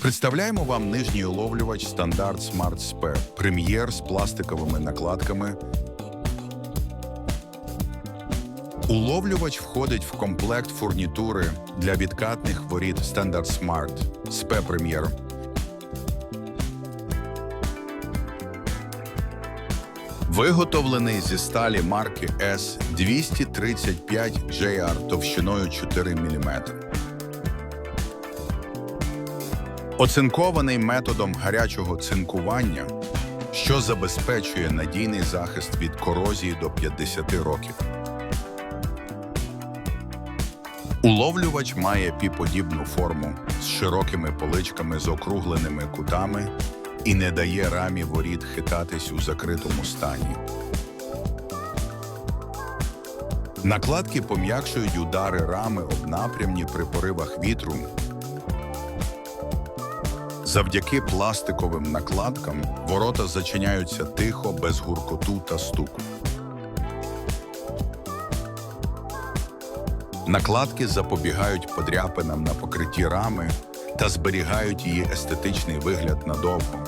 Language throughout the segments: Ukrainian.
Представляємо вам нижній уловлювач стандарт Smart Spe прем'єр з пластиковими накладками. Уловлювач входить в комплект фурнітури для відкатних воріт Standard Smart Spe Premier. Виготовлений зі сталі марки S235 JR товщиною 4 мм. Оцинкований методом гарячого цинкування, що забезпечує надійний захист від корозії до 50 років. Уловлювач має піподібну форму з широкими поличками з округленими кутами і не дає рамі воріт хитатись у закритому стані. Накладки пом'якшують удари рами об напрямні при поривах вітру. Завдяки пластиковим накладкам ворота зачиняються тихо, без гуркоту та стуку. Накладки запобігають подряпинам на покритті рами та зберігають її естетичний вигляд надовго.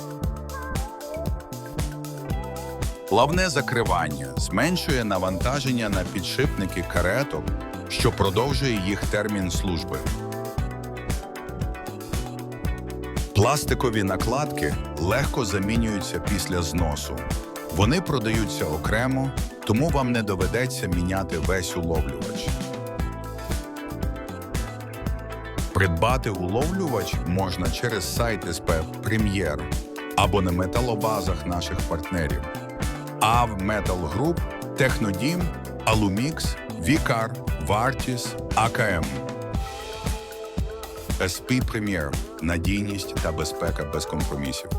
Плавне закривання зменшує навантаження на підшипники кареток, що продовжує їх термін служби. Пластикові накладки легко замінюються після зносу. Вони продаються окремо, тому вам не доведеться міняти весь уловлювач. Придбати уловлювач можна через сайт СП Прем'єр або на металобазах наших партнерів. АВ Метал Груп, Технодім, Алумікс, Вікар, Вартіс, АКМ. SP Premier – надійність та безпека без компромісів.